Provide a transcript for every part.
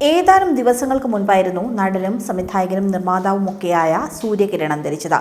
ഏതാനും ദിവസങ്ങൾക്ക് മുൻപായിരുന്നു നടനും സംവിധായകനും നിർമ്മാതാവുമൊക്കെയായ സൂര്യകിരൺ അന്തരിച്ചത്.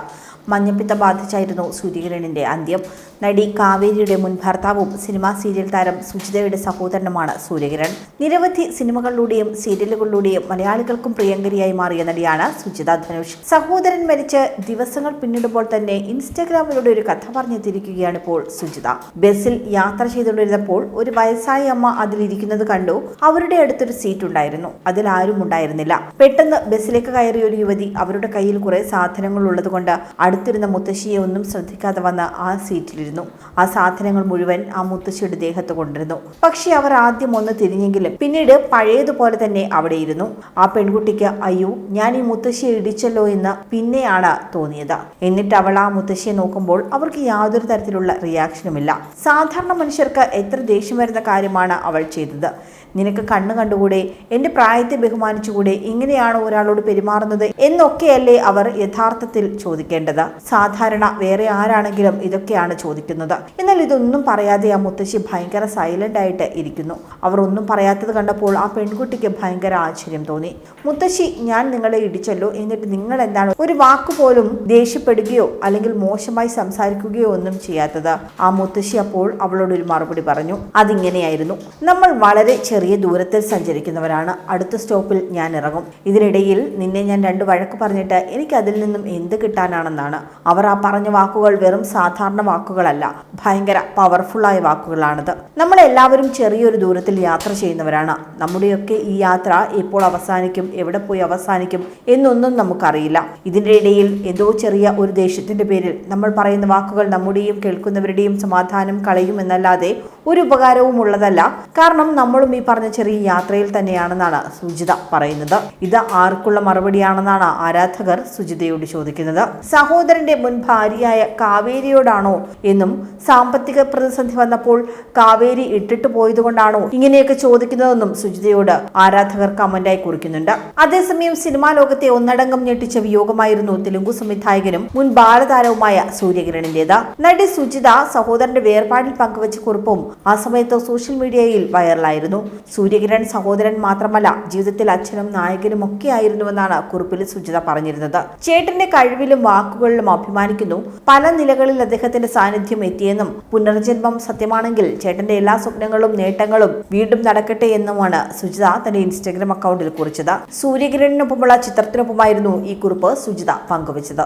മഞ്ഞപ്പിത്തം ബാധിച്ചായിരുന്നു സൂര്യകിരണിന്റെ അന്ത്യം. നടി കാവേരിയുടെ മുൻ ഭർത്താവും സിനിമാ സീരിയൽ താരം സുജിതയുടെ സഹോദരനുമാണ് സൂര്യകിരൺ. നിരവധി സിനിമകളിലൂടെയും സീരിയലുകളിലൂടെയും മലയാളികൾക്കും പ്രിയങ്കരിയായി മാറിയ നടിയാണ് സുജിത ധനുഷ്. സഹോദരൻ മരിച്ച് ദിവസങ്ങൾ പിന്നിടുമ്പോൾ തന്നെ ഇൻസ്റ്റഗ്രാമിലൂടെ ഒരു കഥ പറഞ്ഞെത്തിയിരിക്കുകയാണ് ഇപ്പോൾ സുജിത. ബസ്സിൽ യാത്ര ചെയ്തുകൊണ്ടിരുന്നപ്പോൾ ഒരു വയസ്സായ അമ്മ അതിലിരിക്കുന്നത് കണ്ടു. അവരുടെ അടുത്തൊരു സീറ്റ് ഉണ്ടായിരുന്നു അതിൽ ആരും ഉണ്ടായിരുന്നില്ല. പെട്ടെന്ന് ബസ്സിലേക്ക് കയറിയ ഒരു യുവതി അവരുടെ കയ്യിൽ കുറെ സാധനങ്ങൾ ഉള്ളതുകൊണ്ട് അടുത്തിരുന്ന മുത്തശ്ശിയെ ഒന്നും ശ്രദ്ധിക്കാതെ വന്ന് ആ സീറ്റിലിരുന്നു. ആ സാധനങ്ങൾ മുഴുവൻ ആ മുത്തശ്ശിയുടെ ദേഹത്ത് കൊണ്ടിരുന്നു. പക്ഷെ അവർ ആദ്യം ഒന്ന് തിരിഞ്ഞെങ്കിലും പിന്നീട് പഴയതുപോലെ തന്നെ അവിടെ ഇരുന്നു. ആ പെൺകുട്ടിക്ക് അയ്യോ ഞാൻ ഈ മുത്തശ്ശിയെ ഇടിച്ചല്ലോ എന്ന് പിന്നെയാണ് തോന്നിയത്. എന്നിട്ട് അവൾ ആ മുത്തശ്ശിയെ നോക്കുമ്പോൾ അവർക്ക് യാതൊരു തരത്തിലുള്ള റിയാക്ഷനുമില്ല സാധാരണ മനുഷ്യർക്ക് എത്ര ദേഷ്യം വരുന്ന കാര്യമാണ് അവൾ ചെയ്തത്. നിനക്ക് കണ്ണു കണ്ടുകൂടെ? എന്റെ പ്രായത്തെ ബഹുമാനിച്ചുകൂടെ എങ്ങനെയാണ് ഒരാളോട് പെരുമാറുന്നത് എന്നൊക്കെയല്ലേ അവർ യഥാർത്ഥത്തിൽ ചോദിക്കേണ്ടത്? സാധാരണ വേറെ ആരാണെങ്കിലും ഇതൊക്കെയാണ് ചോദിക്കുന്നത്. എന്നാൽ ഇതൊന്നും പറയാതെ ആ മുത്തശ്ശി ഭയങ്കര സൈലന്റ് ആയിട്ട് ഇരിക്കുന്നു. അവർ ഒന്നും പറയാത്തത് കണ്ടപ്പോൾ ആ പെൺകുട്ടിക്ക് ഭയങ്കര ആശ്ചര്യം തോന്നി. മുത്തശ്ശി ഞാൻ നിങ്ങളെ ഇടിച്ചല്ലോ. എന്നിട്ട് നിങ്ങൾ എന്താണ് ഒരു വാക്ക് പോലും ദേഷ്യപ്പെടുകയോ അല്ലെങ്കിൽ മോശമായി സംസാരിക്കുകയോ ഒന്നും ചെയ്യാത്തത്? ആ മുത്തശ്ശി അപ്പോൾ അവളോട് ഒരു മറുപടി പറഞ്ഞു. അതിങ്ങനെയായിരുന്നു. നമ്മൾ വളരെ ചെറിയ ദൂരത്തിൽ സഞ്ചരിക്കുന്നവരാണ്. അടുത്ത സ്റ്റോപ്പിൽ ഞാൻ ഇറങ്ങും. ഇതിനിടയിൽ നിന്നെ ഞാൻ രണ്ട് വഴക്ക് പറഞ്ഞിട്ട് എനിക്ക് അതിൽ നിന്നും എന്ത് കിട്ടാനാണെന്നാണ്. അവർ ആ പറഞ്ഞ വാക്കുകൾ വെറും സാധാരണ വാക്കുകളല്ല ഭയങ്കര പവർഫുള്ളായ വാക്കുകളാണത്. നമ്മളെല്ലാവരും ചെറിയൊരു ദൂരത്തിൽ യാത്ര ചെയ്യുന്നവരാണ്. നമ്മുടെയൊക്കെ ഈ യാത്ര എപ്പോൾ അവസാനിക്കും എവിടെ പോയി അവസാനിക്കും എന്നൊന്നും നമുക്കറിയില്ല. ഇതിന്റെ ഇടയിൽ ഏതോ ചെറിയ ഒരു ദേഷ്യത്തിന്റെ പേരിൽ നമ്മൾ പറയുന്ന വാക്കുകൾ നമ്മുടെയും കേൾക്കുന്നവരുടെയും സമാധാനം കളയും എന്നല്ലാതെ ഒരു ഉപകാരവും ഉള്ളതല്ല. കാരണം നമ്മളും ഈ പറഞ്ഞ ചെറിയ യാത്രയിൽ തന്നെയാണെന്നാണ് സുജിത പറയുന്നത്. ഇത് ആർക്കുള്ള മറുപടിയാണെന്നാണ് ആരാധകർ സുജിതയോട് ചോദിക്കുന്നത്. സഹോദരന്റെ മുൻ ഭാര്യയായ കാവേരിയോടാണോ എന്നും സാമ്പത്തിക പ്രതിസന്ധി വന്നപ്പോൾ കാവേരി ഇട്ടിട്ട് പോയതുകൊണ്ടാണോ ഇങ്ങനെയൊക്കെ ചോദിക്കുന്നതെന്നും സുജിതയോട് ആരാധകർ കമന്റായി കുറിക്കുന്നുണ്ട്. അതേസമയം സിനിമാ ലോകത്തെ ഒന്നടങ്കം ഞെട്ടിച്ച വിയോഗമായിരുന്നു തെലുങ്കു സംവിധായകനും മുൻ ബാലതാരവുമായ സൂര്യകിരണിന്റേത്. നടി സുജിത സഹോദരന്റെ വേർപാടിൽ പങ്കുവച്ച കുറിപ്പും ആ സമയത്ത് സോഷ്യൽ മീഡിയയിൽ വൈറലായിരുന്നു. സൂര്യകിരൺ സഹോദരൻ മാത്രമല്ല ജീവിതത്തിൽ അച്ഛനും നായകനും ഒക്കെ ആയിരുന്നുവെന്നാണ് കുറിപ്പിൽ സുജിത പറഞ്ഞിരുന്നത്. ചേട്ടന്റെ കഴിവിലും വാക്കുകളിലും അഭിമാനിക്കുന്നു. പല നിലകളിൽ അദ്ദേഹത്തിന്റെ സാന്നിധ്യം എത്തിയെന്നും പുനർജന്മം സത്യമാണെങ്കിൽ ചേട്ടന്റെ എല്ലാ സ്വപ്നങ്ങളും നേട്ടങ്ങളും വീണ്ടും നടക്കട്ടെ എന്നുമാണ് സുജിത തന്റെ ഇൻസ്റ്റഗ്രാം അക്കൗണ്ടിൽ കുറിച്ചത്. സൂര്യകിരണിനൊപ്പമുള്ള ചിത്രത്തിനൊപ്പമായിരുന്നു ഈ കുറിപ്പ് സുജിത പങ്കുവച്ചത്.